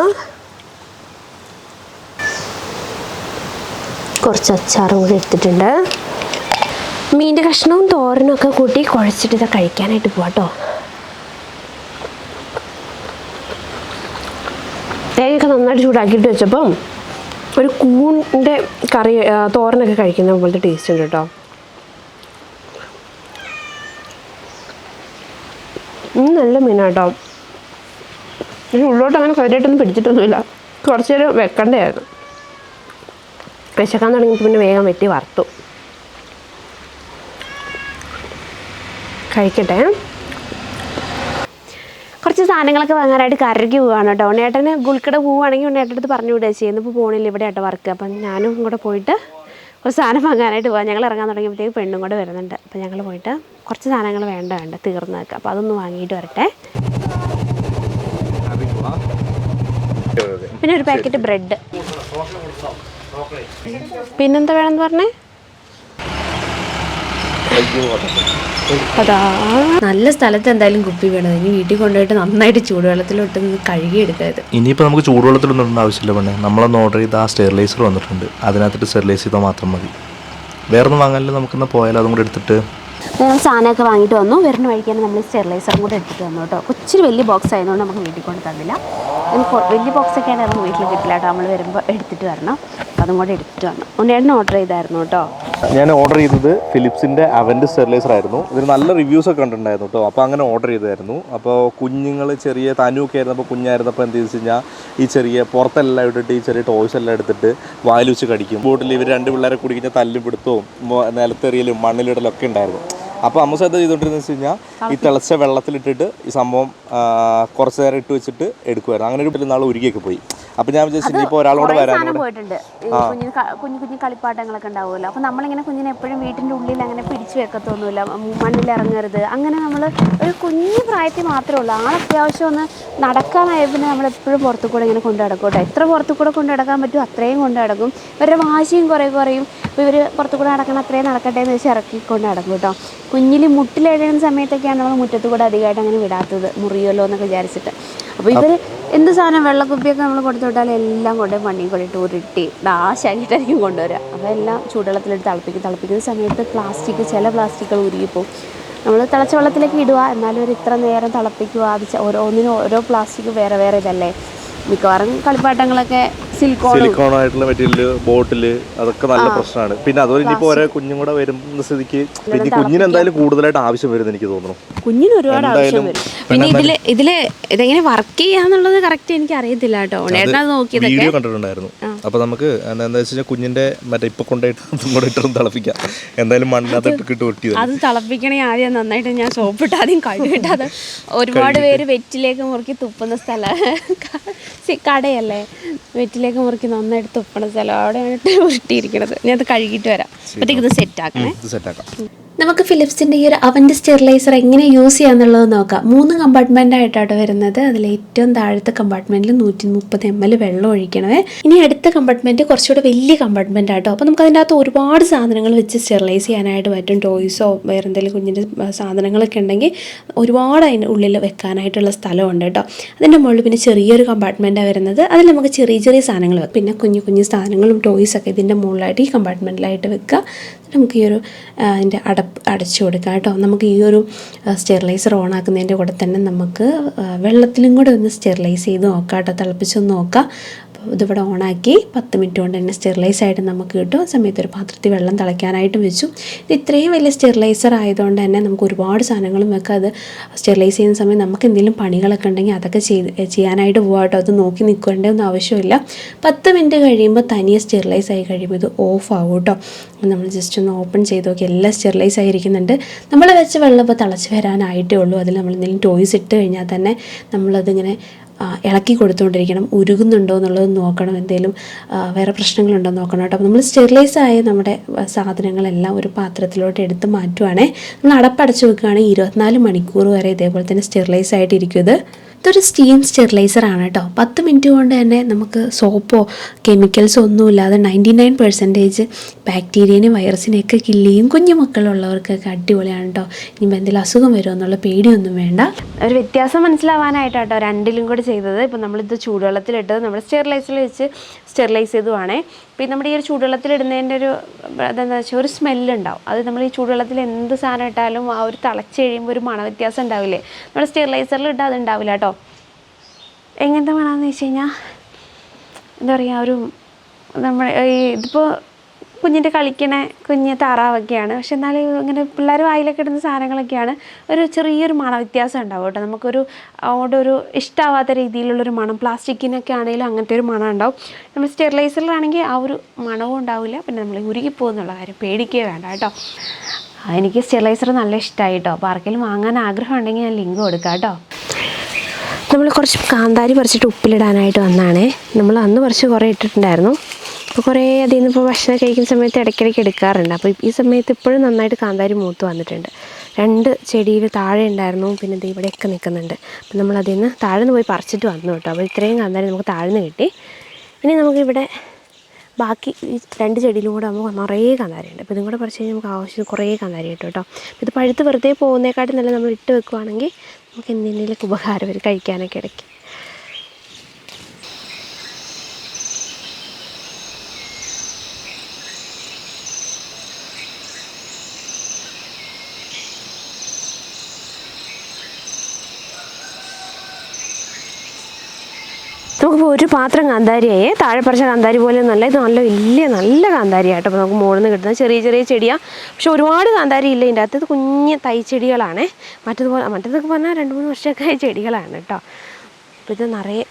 Speaker 1: കുറച്ച് അച്ചാറും കൂടി എടുത്തിട്ടുണ്ട്. മീന്റെ കഷ്ണവും തോരനും ഒക്കെ കൂട്ടി കുഴച്ചിട്ട് ഇത് കഴിക്കാനായിട്ട് പോവാം കേട്ടോ തേങ്ങയൊക്കെ നന്നായിട്ട് ചൂടാക്കിയിട്ട് വെച്ചപ്പം ഒരു കൂണിന്റെ കറി തോരനൊക്കെ കഴിക്കുന്ന പോലത്തെ ടേസ്റ്റ് ഉണ്ട് കേട്ടോ നല്ല മീനാട്ടോ പക്ഷെ ഉള്ളോട്ട് അങ്ങനെ കയറിയിട്ടൊന്നും പിടിച്ചിട്ടൊന്നുമില്ല. കുറച്ച് നേരം വെക്കണ്ടായിരുന്നു വിശക്കാൻ തുടങ്ങിയപ്പോൾ പിന്നെ വേഗം വെട്ടി വറുത്തു. കഴിക്കട്ടെ. കുറച്ച് സാധനങ്ങളൊക്കെ വാങ്ങാനായിട്ട് കരയ്ക്ക് പോവാണ് കേട്ടോ. ഉണ്ണേട്ടന് ഗുൽക്കട പോവുകയാണെങ്കിൽ ഉണ്ണേട്ടൻ അടുത്ത് പറഞ്ഞു വിടുക ചെയ്യുന്നത്. ഇപ്പോൾ പോണില്ല ഇവിടെ ആയിട്ട് വർക്ക് അപ്പം ഞാനും കൂടെ പോയിട്ട് കുറച്ച് സാധനം വാങ്ങാനായിട്ട് പോകാം ഞങ്ങൾ ഇറങ്ങാൻ തുടങ്ങിയപ്പോഴത്തേക്ക് പെണ്ണും കൂടെ വരുന്നുണ്ട്. അപ്പോൾ ഞങ്ങൾ പോയിട്ട് കുറച്ച് സാധനങ്ങൾ വേണ്ട വേണ്ട തീർന്നേക്കാം. അപ്പോൾ അതൊന്ന് വാങ്ങിയിട്ട് വരട്ടെ. പിന്നെ ഒരു പാക്കറ്റ് ബ്രെഡ് പിന്നെന്താ വേണമെന്ന് പറഞ്ഞേ? അതാ. നല്ല സ്ഥലത്ത് എന്തായാലും കുപ്പി വേണം. ഇനി വീട്ടിൽ കൊണ്ടുപോയിട്ട് നന്നായിട്ട് ചൂടുവെള്ളത്തിലോട്ട് കഴുകി എടുക്കരുത്.
Speaker 4: ഇനിയിപ്പോൾ നമുക്ക് ചൂടുവെള്ളത്തിലൊന്നും ആവശ്യമില്ല പെണ്ണേ. നമ്മളൊന്ന് ഓർഡർ ചെയ്ത ആ സ്റ്റെറിലൈസർ വന്നിട്ടുണ്ട്. അതിനകത്തിട്ട് സ്റ്റെറിലൈസ് ചെയ്താൽ മാത്രം മതി. വേറൊന്നും വാങ്ങാനില്ല. നമുക്കിന്ന് പോയാലും? അതും കൂടെ എടുത്തിട്ട്.
Speaker 1: ഞങ്ങൾ സാധനമൊക്കെ വാങ്ങിയിട്ട് വന്നു. വരുന്ന വഴിക്കാണ് നമ്മൾ സ്റ്റെറിലൈസറും കൂടെ എടുത്തിട്ട് വന്നു കേട്ടോ. കൊച്ചിരി വലിയ ബോക്സ് ആയതുകൊണ്ട് നമുക്ക് വീട്ടിൽ കൊണ്ട് തന്നില്ല. വലിയ ബോക്സൊക്കെ ആണെങ്കിൽ നമുക്ക് വീട്ടിൽ കിട്ടില്ല കേട്ടോ. നമ്മൾ വരുമ്പോൾ എടുത്തിട്ട് വരണം. അതും കൂടെ എടുത്തിട്ട് വന്നു. ഉണ്ണേട്ടന് ഓർഡർ ചെയ്തായിരുന്നു കേട്ടോ.
Speaker 4: ഞാൻ ഓർഡർ ചെയ്തത് ഫിലിപ്സിന്റെ അവന്റെ സ്റ്റെറിലൈസർ ആയിരുന്നു. ഇതിന് നല്ല റിവ്യൂസ് ഒക്കെ കണ്ടിട്ടുണ്ടായിരുന്നു കേട്ടോ. അപ്പോൾ അങ്ങനെ ഓർഡർ ചെയ്തായിരുന്നു അപ്പോൾ കുഞ്ഞുങ്ങൾ ചെറിയ തനുവൊക്കെ ആയിരുന്നപ്പോൾ കുഞ്ഞായിരുന്നപ്പോൾ എന്ത് ചെയ്തു കഴിഞ്ഞാൽ ഈ ചെറിയ പുറത്തെല്ലാം ഇട്ടിട്ട് ഈ ചെറിയ ടോയ്സ് എല്ലാം എടുത്തിട്ട് വായിൽ വെച്ച് കടിക്കും. ബോട്ടിൽ ഇവർ രണ്ട് പിള്ളേരെ കുടിക്കുന്ന തല്ലും പിടുത്തവും നിലത്തെറിയലും മണ്ണിലിടലൊക്കെ ഉണ്ടായിരുന്നു. അപ്പോൾ അമ്മ ശ്രദ്ധ ചെയ്തുകൊണ്ടിരുന്നത് വെച്ച് കഴിഞ്ഞാൽ ഈ തിളച്ച വെള്ളത്തിലിട്ടിട്ട് ഈ സംഭവം കുറച്ച് നേരം ഇട്ട് വെച്ചിട്ട് എടുക്കുമായിരുന്നു അങ്ങനെ ഒരു നാൾ ഉരുകിയൊക്കെ പോയി. അപ്പോൾ ഞാൻ വിചാരിച്ചു ഇനിയിപ്പോ ഒരാളോട് വരാൻ
Speaker 1: പോയിട്ടുണ്ട്. കുഞ്ഞിന് കുഞ്ഞു കുഞ്ഞു കളിപ്പാട്ടങ്ങളൊക്കെ ഉണ്ടാവുമല്ലോ. അപ്പൊ നമ്മളിങ്ങനെ കുഞ്ഞിനെ എപ്പോഴും വീട്ടിന്റെ ഉള്ളിൽ അങ്ങനെ പിടിച്ചു വെക്കത്തൊന്നുമില്ല. മണ്ണിൽ ഇറങ്ങരുത്. അങ്ങനെ നമ്മൾ ഒരു കുഞ്ഞു പ്രായത്തിൽ മാത്രമേ ഉള്ളൂ. ആൾ അത്യാവശ്യം ഒന്ന് നടക്കാനായ പിന്നെ നമ്മൾ എപ്പോഴും പുറത്തു കൂടെ ഇങ്ങനെ കൊണ്ടു നടക്കും എത്ര പുറത്തു കൂടെ കൊണ്ടു നടക്കാൻ പറ്റും അത്രയും കൊണ്ടു നടക്കും. ഇവരുടെ വാശിയും കുറേ കുറയും. അപ്പോൾ ഇവർ പുറത്തു കൂടെ നടക്കണം അത്രയും നടക്കട്ടെ എന്ന് വെച്ച് ഇറക്കി കൊണ്ട് നടക്കും കേട്ടോ. കുഞ്ഞിൽ മുട്ടിലെഴുതുന്ന സമയത്തൊക്കെയാണ് നമ്മൾ മുറ്റത്ത് കൂടെ അധികമായിട്ട് അങ്ങനെ വിടാത്തത്. മുറിയല്ലോ എന്നൊക്കെ വിചാരിച്ചിട്ട്. അപ്പോൾ ഇവർ എന്ത് സാധനം വെള്ളക്കുപ്പിയൊക്കെ നമ്മൾ കൊടുത്തു വിട്ടാൽ എല്ലാം കൊണ്ട് മണ്ണിൽ കൊണ്ടിട്ട് ഉരുട്ടി ഡാശാക്കിയിട്ടായിരിക്കും കൊണ്ടുവരിക അപ്പോൾ എല്ലാം ചൂടുവെള്ളത്തിലിട്ട് തിളപ്പിക്കും. തിളപ്പിക്കുന്ന സമയത്ത് പ്ലാസ്റ്റിക് ചില പ്ലാസ്റ്റിക്കുകൾ ഉരുകിപ്പോവും. നമ്മൾ തിളച്ച വെള്ളത്തിലേക്ക് ഇടുക. എന്നാലും ഒരു ഇത്ര നേരം തിളപ്പിക്കുക. അത് ഓരോന്നിനും ഓരോ പ്ലാസ്റ്റിക് വേറെ വേറെ ഇതല്ലേ. മിക്കവാറും കളിപ്പാട്ടങ്ങളൊക്കെ
Speaker 4: സിലിക്കോൺ ആയിട്ടുള്ള മെറ്റീരിയൽ ബോട്ടിൽ അതൊക്കെ നല്ല പ്രശ്നമാണ്. പിന്നെ അതുപോലെ ഇനിയിപ്പോ ഓരോ കുഞ്ഞും കൂടെ വരുന്ന സ്ഥിതിക്ക് പിന്നെ കുഞ്ഞിനെന്തായാലും കുഞ്ഞിന് എന്തായാലും കൂടുതലായിട്ട് ആവശ്യം വരുന്നത് എനിക്ക് തോന്നുന്നു.
Speaker 1: കുഞ്ഞിന് ഒരുപാട് ആവശ്യം വരും. പിന്നെ ഇതിൽ ഇതിൽ ഇതെങ്ങനെ വർക്ക് ചെയ്യാന്നുള്ളത് കറക്റ്റ് എനിക്ക് അറിയത്തില്ല കേട്ടോ.
Speaker 4: വീഡിയോ കണ്ടിട്ടുണ്ടായിരുന്നു. അപ്പൊ നമുക്ക് എന്താണെന്ന് എന്താ വെച്ച് കഴിഞ്ഞാൽ കുഞ്ഞിന്റെ മറ്റേ ഇപ്പം കൊണ്ടുപോയിട്ട് ഇങ്ങോട്ട് ഇട്ടും തിളപ്പിക്കാം. എന്തായാലും മണ്ണിനകത്ത് ഇട്ട് ഒട്ടിയത്
Speaker 1: അത് തിളപ്പിക്കണേ ആദ്യം നന്നായിട്ട് ഞാൻ സോപ്പിട്ട് ആദ്യം കഴുകിട്ട് അത് ഒരുപാട് പേര് വെറ്റിലേക്ക് മുറുക്കി തുപ്പുന്ന സ്ഥലം. കടയല്ലേ? വെറ്റിലേക്ക് മുറുക്കി നന്നായിട്ട് തുപ്പണ സ്ഥലം. അവിടെയാണ് ഉരുട്ടിയിരിക്കണത്. ഞാൻ അത് കഴുകിയിട്ട് വരാം. അപ്പോഴത്തേക്ക് ഇത് സെറ്റ് ആക്കണേ.
Speaker 4: ഇത് സെറ്റാക്കാം
Speaker 1: നമുക്ക് ഫിലിപ്സിന്റെ ഈ ഒരു അവന്റെ സ്റ്റെറിലൈസർ എങ്ങനെ യൂസ് ചെയ്യാന്നുള്ളത് നോക്കാം. മൂന്ന് കമ്പാർട്ട്മെന്റ് ആയിട്ടാണ് വരുന്നത്. അതിൽ ഏറ്റവും താഴത്തെ കമ്പാർട്ട്മെന്റിൽ നൂറ്റി മുപ്പത് എം എൽ വെള്ളം ഒഴിക്കണമേ. ഇനി അടുത്ത കമ്പാർട്ട്മെന്റ് കുറച്ചുകൂടെ വലിയ കമ്പാർട്ട്മെന്റ് ആട്ടോ. അപ്പോൾ നമുക്ക് അതിന്റെ അകത്ത് ഒരുപാട് സാധനങ്ങൾ വെച്ച് സ്റ്റെറിലൈസ് ചെയ്യാനായിട്ട് പറ്റും. ടോയ്സോ വേറെ എന്തെങ്കിലും കുഞ്ഞിന്റെ സാധനങ്ങളൊക്കെ ഉണ്ടെങ്കിൽ ഒരുപാട് അതിന്റെ ഉള്ളിൽ വെക്കാനായിട്ടുള്ള സ്ഥലമുണ്ട് കേട്ടോ. അതിന്റെ മുകളിൽ പിന്നെ ചെറിയൊരു കമ്പാർട്ട്മെന്റാണ് വരുന്നത്. അതിൽ നമുക്ക് ചെറിയ ചെറിയ സാധനങ്ങൾ പിന്നെ കുഞ്ഞു കുഞ്ഞു സാധനങ്ങളും ടോയ്സൊക്കെ ഇതിന്റെ മുകളിലായിട്ട് ഈ കമ്പാർട്ട്മെന്റിലായിട്ട് വെക്കുക. നമുക്ക് ഈ ഒരു അതിന്റെ അടപ്പ് അടച്ചു കൊടുക്കാം കേട്ടോ. നമുക്ക് ഈ ഒരു സ്റ്റെറിലൈസർ ഓൺ ആക്കുന്നതിന്റെ കൂടെ തന്നെ നമുക്ക് വെള്ളത്തിലും കൂടെ ഒന്ന് സ്റ്റെറിലൈസ് ചെയ്ത് നോക്കാം കേട്ടോ. തിളപ്പിച്ചൊന്ന് നോക്കാം. ഇതിവിടെ ഓണാക്കി പത്ത് മിനിറ്റ് കൊണ്ട് തന്നെ സ്റ്റെറിലൈസ് ആയിട്ട് നമുക്ക് കിട്ടും. ആ സമയത്ത് ഒരു പാത്രത്തിൽ വെള്ളം തിളയ്ക്കാനായിട്ട് വെച്ചു. ഇത് ഇത്രയും വലിയ സ്റ്റെറിലൈസർ ആയതുകൊണ്ട് തന്നെ നമുക്ക് ഒരുപാട് സാധനങ്ങളും വെക്കാം. അത് സ്റ്റെറിലൈസ് ചെയ്യുന്ന സമയം നമുക്ക് എന്തെങ്കിലും പണികളൊക്കെ ഉണ്ടെങ്കിൽ അതൊക്കെ ചെയ്ത് ചെയ്യാനായിട്ട് പോകാം കേട്ടോ. അത് നോക്കി നിൽക്കേണ്ട ഒന്നും ആവശ്യമില്ല. പത്ത് മിനിറ്റ് കഴിയുമ്പോൾ തനിയെ സ്റ്റെറിലൈസ് ആയി കഴിയുമ്പോൾ ഇത് ഓഫ് ആവും കേട്ടോ. നമ്മൾ ജസ്റ്റ് ഒന്ന് ഓപ്പൺ ചെയ്ത് നോക്കി. എല്ലാം സ്റ്റെറിലൈസ് ആയിരിക്കുന്നുണ്ട്. നമ്മൾ വെച്ച വെള്ളം ഇപ്പോൾ തിളച്ച് വരാനായിട്ടേ ഉള്ളൂ. അതിൽ നമ്മൾ എന്തെങ്കിലും ടോയ്സ് ഇട്ട് കഴിഞ്ഞാൽ തന്നെ നമ്മളതിങ്ങനെ ഇളക്കി കൊടുത്തുകൊണ്ടിരിക്കണം ഉരുകുന്നുണ്ടോ എന്നുള്ളത് നോക്കണം എന്തെങ്കിലും വേറെ പ്രശ്നങ്ങളുണ്ടോ നോക്കണം കേട്ടോ. അപ്പോൾ നമ്മൾ സ്റ്റെറിലൈസ് ആയ നമ്മുടെ സാധനങ്ങളെല്ലാം ഒരു പാത്രത്തിലോട്ട് എടുത്ത് മാറ്റുവാണേ. നമ്മൾ അടപ്പടച്ച് വെക്കുകയാണെങ്കിൽ ഇരുപത്തിനാല് മണിക്കൂർ വരെ ഇതേപോലെ തന്നെ സ്റ്റെറിലൈസ് ആയിട്ടിരിക്കും ഇത്. ഇതൊരു സ്റ്റീം സ്റ്റെറിലൈസർ ആണ് കേട്ടോ. പത്ത് മിനിറ്റ് കൊണ്ട് തന്നെ നമുക്ക് സോപ്പോ കെമിക്കൽസോ ഒന്നുമില്ലാതെ നയന്റി നയൻ പെർസെന്റേജ് ബാക്ടീരിയനെയും വൈറസിനെയൊക്കെ കില്ല് ചെയ്യും കുഞ്ഞു മക്കളുള്ളവർക്കൊക്കെ അടിപൊളിയാണ് കേട്ടോ. ഇനിയിപ്പോൾ എന്തെങ്കിലും അസുഖം വരുമോ എന്നുള്ള പേടിയൊന്നും വേണ്ട. ഒരു വ്യത്യാസം മനസ്സിലാവാനായിട്ടാട്ടോ രണ്ടിലും കൂടി ചെയ്തത്. ഇപ്പം നമ്മളിത് ചൂടുവെള്ളത്തിലിട്ട് നമ്മൾ സ്റ്റെറിലൈസറിൽ വെച്ച് സ്റ്റെറിലൈസ് ചെയ്തുവാണേ പിന്നെ നമ്മുടെ ഈ ഒരു ചൂടുവെള്ളത്തിലിടുന്നതിന്റെ ഒരു അതെന്താ വെച്ചാൽ ഒരു സ്മെല്ലുണ്ടാവും. അത് നമ്മൾ ഈ ചൂടുവെള്ളത്തിൽ എന്ത് സാധനം ഇട്ടാലും ആ ഒരു തിളച്ച് കഴിയുമ്പോൾ ഒരു മണവ്യത്യാസം ഉണ്ടാവില്ലേ? നമ്മൾ സ്റ്റെറിലൈസറിൽ ഇട്ടാൽ അത് ഉണ്ടാവില്ല കേട്ടോ. എങ്ങനത്തെ മണമെന്ന് വെച്ച് കഴിഞ്ഞാൽ എന്താ പറയുക ഒരു നമ്മൾ ഈ ഇതിപ്പോൾ കുഞ്ഞിന്റെ കളിക്കണ കുഞ്ഞ് താറാവൊക്കെയാണ്. പക്ഷെ എന്നാലും ഇങ്ങനെ പിള്ളേർ വായിലൊക്കെ ഇടുന്ന സാധനങ്ങളൊക്കെയാണ് ഒരു ചെറിയൊരു മണ വ്യത്യാസം ഉണ്ടാവും കേട്ടോ. നമുക്കൊരു അവിടെ ഒരു ഇഷ്ടമാവാത്ത രീതിയിലുള്ളൊരു മണം പ്ലാസ്റ്റിക്കിനൊക്കെ ആണെങ്കിലും അങ്ങനത്തെ ഒരു മണം ഉണ്ടാവും. നമ്മൾ സ്റ്റെറിലൈസറിലാണെങ്കിൽ ആ ഒരു മണവും ഉണ്ടാവില്ല. പിന്നെ നമ്മൾ ഉരുകിപ്പോകുന്നുള്ള കാര്യം പേടിക്കുകയേ വേണ്ട കേട്ടോ. എനിക്ക് സ്റ്റെറിലൈസർ നല്ല ഇഷ്ടമായി കേട്ടോ. അപ്പോൾ ആർക്കെങ്കിലും വാങ്ങാൻ ആഗ്രഹം ഉണ്ടെങ്കിൽ ഞാൻ ലിങ്ക് കൊടുക്കാം കേട്ടോ. നമ്മൾ കുറച്ച് കാന്താരി പറിച്ചിട്ട് ഉപ്പിലിടാനായിട്ട് വന്നാണേ. നമ്മൾ അന്ന് കുറച്ച് കുറേ ഇട്ടിട്ടുണ്ടായിരുന്നു. അപ്പോൾ കുറേ അതിൽ നിന്ന് ഇപ്പോൾ ഭക്ഷണം കഴിക്കുന്ന സമയത്ത് ഇടയ്ക്കിടയ്ക്ക് എടുക്കാറുണ്ട്. അപ്പോൾ ഈ സമയത്ത് ഇപ്പോഴും നന്നായിട്ട് കാന്താരി മൂത്ത് വന്നിട്ടുണ്ട്. രണ്ട് ചെടിയിൽ താഴെ ഉണ്ടായിരുന്നു പിന്നെ ദേ ഇവിടെയൊക്കെ നിൽക്കുന്നുണ്ട്. അപ്പോൾ നമ്മൾ അതിൽ നിന്ന് താഴെ നിന്ന് പോയി പറിച്ചിട്ട് വന്നു കേട്ടോ. അപ്പോൾ ഇത്രയും കാന്താരി നമുക്ക് താഴ്ന്നു കിട്ടി. ഇനി നമുക്കിവിടെ ബാക്കി ഈ രണ്ട് ചെടിയിലും കൂടെ നമുക്ക് നിറയെ കാന്താരിയുണ്ട് അപ്പോൾ ഇതും കൂടെ കഴിഞ്ഞാൽ നമുക്ക് ആവശ്യത്തിന് കുറേ കാന്താരി കിട്ടും കേട്ടോ. ഇത് പഴുത്ത് വെറുതെ പോകുന്നേക്കാട്ടും നല്ല നമ്മൾ ഇട്ട് വെക്കുവാണെങ്കിൽ നമുക്ക് എന്തെങ്കിലുമൊക്കെ ഉപകാരം വരും കഴിക്കാനൊക്കെ ഇടയ്ക്ക്. നമുക്കിപ്പോൾ ഒരു പാത്രം കാന്താരിയായേ. താഴെ പറിച്ച കാന്താരി പോലെ നല്ല ഇത് നല്ല വലിയ നല്ല കാന്താരിയാട്ടോ. അപ്പോൾ നമുക്ക് മുകളിൽ നിന്ന് കിട്ടുന്ന ചെറിയ ചെറിയ ചെടിയാണ് പക്ഷെ ഒരുപാട് കാന്താരി ഇല്ല ഇതിന്റെ അകത്ത്. കുഞ്ഞ് തൈ ചെടികളാണേ. മറ്റേതുപോലെ മറ്റേതൊക്കെ പറഞ്ഞാൽ രണ്ട് മൂന്ന് വർഷമൊക്കെ ആയ ചെടികളാണ് കേട്ടോ. അപ്പോൾ ഇത് നിറയെ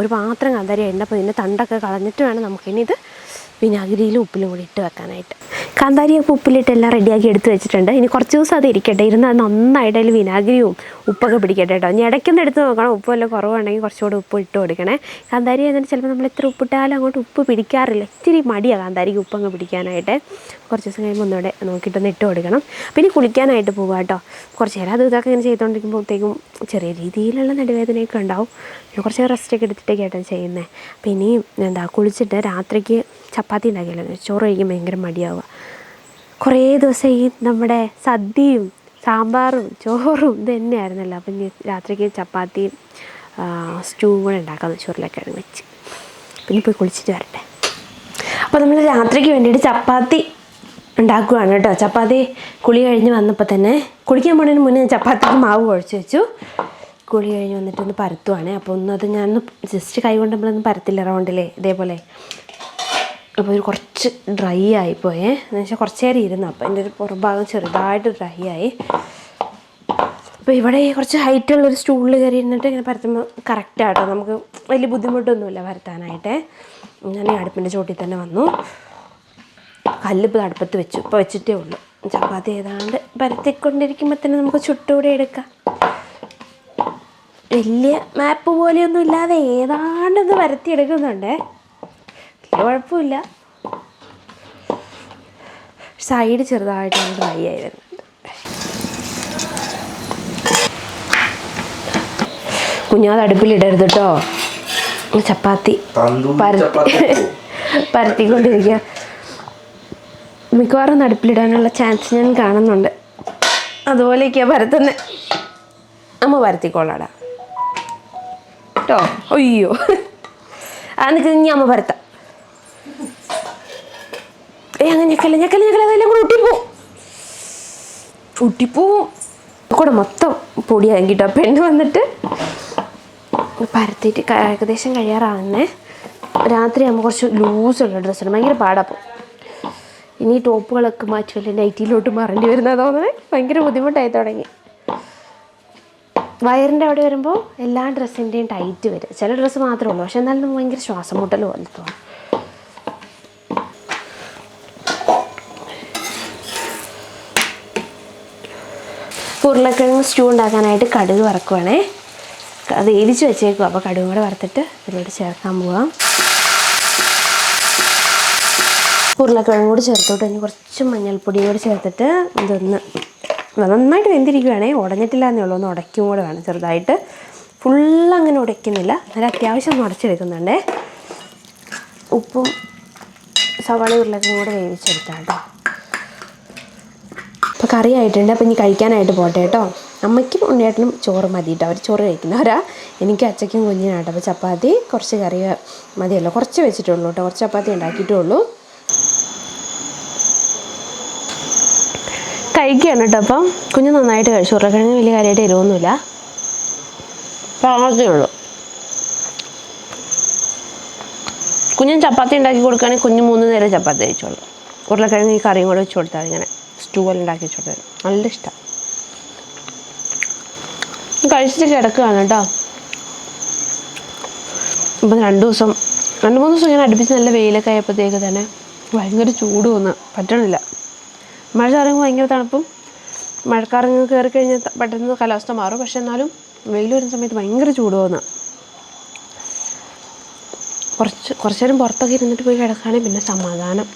Speaker 1: ഒരു പാത്രം കാന്താരി ഉണ്ട് അപ്പോൾ ഇതിന്റെ തണ്ടൊക്കെ കളഞ്ഞിട്ട് വേണം നമുക്കിനി ഇത് വിനാഗിരിയിലും ഉപ്പിലും കൂടി ഇട്ട് വെക്കാനായിട്ട്. കാന്താരിയൊക്കെ ഉപ്പിലിട്ട് എല്ലാം റെഡിയാക്കി എടുത്ത് വെച്ചിട്ടുണ്ട്. ഇനി കുറച്ച് ദിവസം അത് ഇരിക്കട്ടെ. ഇരുന്ന് നന്നായിട്ട് അതിൽ വിനാഗിരിയും ഉപ്പൊക്കെ പിടിക്കട്ടെ കേട്ടോ. ഇനി ഇടയ്ക്കൊന്ന് എടുത്ത് നോക്കണം. ഉപ്പ് വല്ല കുറവുണ്ടെങ്കിൽ കുറച്ചുകൂടെ ഉപ്പ് ഇട്ട് കൊടുക്കണേ. കാന്താരി എന്നിട്ട് ചിലപ്പോൾ നമ്മൾ എത്ര ഉപ്പിട്ടാലും അങ്ങോട്ട് ഉപ്പ് പിടിക്കാറില്ല. ഇത്തിരി മടിയാണ് കാന്താരിക്ക് ഉപ്പങ്ങ് പിടിക്കാനായിട്ട്. കുറച്ച് ദിവസം കഴിയുമ്പോൾ ഒന്നുകൂടെ നോക്കിയിട്ടൊന്ന് ഇട്ട് കൊടുക്കണം. പിന്നെ കുളിക്കാനായിട്ട് പോവുക കേട്ടോ. കുറച്ച് നേരം അത് ഇതൊക്കെ ഇങ്ങനെ ചെയ്തുകൊണ്ടിരിക്കുമ്പോഴത്തേക്കും ചെറിയ രീതിയിലുള്ള നടുവേദനയൊക്കെ ഉണ്ടാവും. പിന്നെ കുറച്ച് റെസ്റ്റൊക്കെ എടുത്തിട്ടൊക്കെ ആയിട്ടാണ് ചെയ്യുന്നത്. ഇനിയും എന്താ കുളിച്ചിട്ട് രാത്രിക്ക് ചപ്പാത്തി ഉണ്ടാക്കിയല്ലോ ചോറ് കഴിക്കാൻ ഭയങ്കര മടിയാവുക. കുറേ ദിവസം ഈ നമ്മുടെ സദ്യയും സാമ്പാറും ചോറും ഇത് തന്നെയായിരുന്നല്ലോ. അപ്പം ഇനി രാത്രിക്ക് ചപ്പാത്തിയും സ്റ്റൂവും കൂടെ ഉണ്ടാക്കാമെന്ന് ചോറിലൊക്കെയാണ് വെച്ച്. പിന്നെ പോയി കുളിച്ചിട്ട് വരട്ടെ. അപ്പോൾ നമ്മൾ രാത്രിക്ക് വേണ്ടിയിട്ട് ചപ്പാത്തി ഉണ്ടാക്കുകയാണ് കേട്ടോ. ചപ്പാത്തി കുളി കഴിഞ്ഞ് വന്നപ്പോൾ തന്നെ കുളിക്കാൻ പോണതിന് മുന്നേ ഞാൻ ചപ്പാത്തിക്ക് മാവ് കുഴച്ച് വെച്ചു. കുളി കഴിഞ്ഞ് വന്നിട്ടൊന്ന് പരത്തുവാണേ. അപ്പോൾ ഒന്നും അത് ഞാനൊന്ന് ജസ്റ്റ് കൈ കൊണ്ട് നമ്മളൊന്നും പരത്തില്ല റൗണ്ടിലേ ഇതേപോലെ. അപ്പോൾ ഒരു കുറച്ച് ഡ്രൈ ആയിപ്പോയേ. എന്ന് വെച്ചാൽ കുറച്ച് നേരം ഇരുന്നു. അപ്പോൾ എന്റെ ഒരു പുറംഭാഗം ചെറുതായിട്ട് ഡ്രൈ ആയി. അപ്പോൾ ഇവിടെ കുറച്ച് ഹൈറ്റ് ഉള്ളൊരു സ്റ്റൂളിൽ കയറി ഇരുന്നിട്ട് ഇങ്ങനെ പരത്തുമ്പോൾ കറക്റ്റായിട്ടോ നമുക്ക് വലിയ ബുദ്ധിമുട്ടൊന്നുമില്ല പരത്താനായിട്ട്. ഞാൻ ഈ അടുപ്പിന്റെ ചോട്ടിൽ തന്നെ വന്നു. കല്ലിപ്പോൾ അടുപ്പത്ത് വെച്ചു. ഇപ്പോൾ വെച്ചിട്ടേ ഉള്ളൂ. ചപ്പാത്തി ഏതാണ്ട് പരത്തിക്കൊണ്ടിരിക്കുമ്പോൾ തന്നെ നമുക്ക് ചുട്ടുകൂടെ എടുക്കാം. വലിയ മാപ്പ് പോലെയൊന്നും ഇല്ലാതെ ഏതാണ്ടൊന്ന് പരത്തിയെടുക്കുന്നുണ്ടേ. വലിയ കുഴപ്പമില്ല. സൈഡ് ചെറുതായിട്ട് ഡ്രൈ ആയി വരുന്നുണ്ട് കുഞ്ഞാത് അടുപ്പിലിടരുത് കേട്ടോ ചപ്പാത്തി. പരത്തി പരത്തിക്കൊണ്ടിരിക്കുക മിക്കവാറും അടുപ്പിലിടാനുള്ള ചാൻസ് ഞാൻ കാണുന്നുണ്ട്. അതുപോലെയൊക്കെയാണ് പരത്തുന്നത് അമ്മ പരത്തിക്കോളാടാ. കേട്ടോ അയ്യോ. ആ നിൽക്കുന്ന ഇനി അമ്മ പരത്താം. ഞെക്കല്ല ഞെക്കല്ല ഞെക്കല്ല അതെല്ലാം കൂടെ ഒട്ടിപ്പോവും. ഒട്ടിപ്പോവും. കൂടെ മൊത്തം പൊടിയാക്കിട്ടോ പെണ്ണ് വന്നിട്ട് പരത്തിയിട്ട് ഏകദേശം കഴിയാറാവുന്നേ. രാത്രി ആകുമ്പോൾ കുറച്ച് ലൂസുള്ള ഉണ്ട് ഭയങ്കര പാടാപ്പോ ഇനി ടോപ്പുകളൊക്കെ മാറ്റുമല്ലേ നൈറ്റിയിലോട്ട് മാറേണ്ടി വരുന്ന തോന്നുന്നത് ഭയങ്കര ബുദ്ധിമുട്ടായി തുടങ്ങി. വയറിന്റെ അവിടെ വരുമ്പോൾ എല്ലാ ഡ്രസ്സിന്റെയും ടൈറ്റ് വരും. ചില ഡ്രസ്സ് മാത്രമേ ഉള്ളൂ. പക്ഷെ എന്നാലും ഭയങ്കര ശ്വാസം മുട്ടൽ പോലെ തോന്നും. ഉരുളക്കിഴങ്ങ് സ്റ്റൂ ഉണ്ടാക്കാനായിട്ട് കടുക് വറക്കുവാണേ. അത് വേവിച്ച് വെച്ചേക്കും അപ്പോൾ കടുകും കൂടെ വറുത്തിട്ട് ഇതിലോട്ട് ചേർക്കാൻ പോവാം. ഉരുളക്കിഴങ്ങ് കൂടി ചേർത്തോട്ട് ഇനി കുറച്ച് മഞ്ഞൾപ്പൊടിയും കൂടി ചേർത്തിട്ട് ഇതൊന്ന് നന്നായിട്ട് വെന്തിരിക്കുവാണേ. ഉടഞ്ഞിട്ടില്ല എന്നേ ഉള്ളൂ. ഒന്ന് ഉടയ്ക്കും കൂടെ വേണം ചെറുതായിട്ട്. ഫുള്ള് അങ്ങനെ ഉടയ്ക്കുന്നില്ല. നല്ല അത്യാവശ്യം ഒന്ന് ഉടച്ചെടുക്കുന്നുണ്ടേ. ഉപ്പും സവാള ഉരുളക്കിഴങ്ങും കൂടെ വേവിച്ചെടുത്താം കേട്ടോ. അപ്പോൾ കറി ആയിട്ടുണ്ട് അപ്പോൾ ഇനി കഴിക്കാനായിട്ട് പോട്ടെ കേട്ടോ അമ്മയ്ക്കും ഉണ്ണിയേട്ടനും ചോറ് മതി കേട്ടോ അവർ ചോറ് കഴിക്കുന്നവരാ. എനിക്ക് അച്ഛയ്ക്കും കുഞ്ഞിനാട്ടോ അപ്പോൾ ചപ്പാത്തി കുറച്ച് കറി മതിയല്ലോ. കുറച്ച് വെച്ചിട്ടുള്ളൂ കേട്ടോ കുറച്ച് ചപ്പാത്തി ഉണ്ടാക്കിയിട്ടേ ഉള്ളൂ കഴിക്കുകയാണ് കേട്ടോ അപ്പം. കുഞ്ഞ് നന്നായിട്ട് കഴിച്ചു. ഉരുളക്കിഴങ്ങ് വലിയ കാര്യമായിട്ട് എരിവൊന്നുമില്ല. പാകത്തേ ഉള്ളൂ. കുഞ്ഞിന് ചപ്പാത്തി ഉണ്ടാക്കി കൊടുക്കുകയാണെങ്കിൽ കുഞ്ഞ് മൂന്ന് നേരം ചപ്പാത്തി കഴിച്ചോളൂ. ഉരുളക്കിഴങ്ങ് ഈ കറിയും കൂടെ വെച്ച് കൊടുത്താൽ ഇങ്ങനെ. സ്റ്റൂവൽ ഉണ്ടാക്കി വെച്ച് കൊടുത്താൽ നല്ല ഇഷ്ടമാണ് കഴിച്ചിട്ട് കിടക്കുകയാണ് കേട്ടോ. ഇപ്പം രണ്ട് ദിവസം രണ്ട് മൂന്ന് ദിവസം ഇങ്ങനെ അടുപ്പിച്ച് നല്ല വെയിലൊക്കെ ആയപ്പോഴത്തേക്ക് തന്നെ ഭയങ്കര ചൂട് വന്ന്. പറ്റണില്ല. മഴ ചാറുമ്പോൾ ഭയങ്കര തണുപ്പും മഴക്കാറങ്ങ് കയറി കഴിഞ്ഞാൽ പെട്ടെന്ന് കാലാവസ്ഥ മാറും. പക്ഷെ എന്നാലും വെയിൽ വരുന്ന സമയത്ത് ഭയങ്കര ചൂട് വന്ന്. കുറച്ച് കുറച്ച് നേരം പുറത്തൊക്കെ ഇരുന്നിട്ട് പോയി കിടക്കുകയാണെങ്കിൽ പിന്നെ സമാധാനം.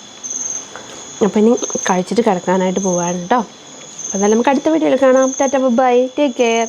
Speaker 1: അപ്പം ഇനി കഴിച്ചിട്ട് കിടക്കാനായിട്ട് പോവാണ് അപ്പോൾ അപ്പം എന്തായാലും നമുക്ക് അടുത്ത വീഡിയോയിൽ കാണാം. Tata bye take care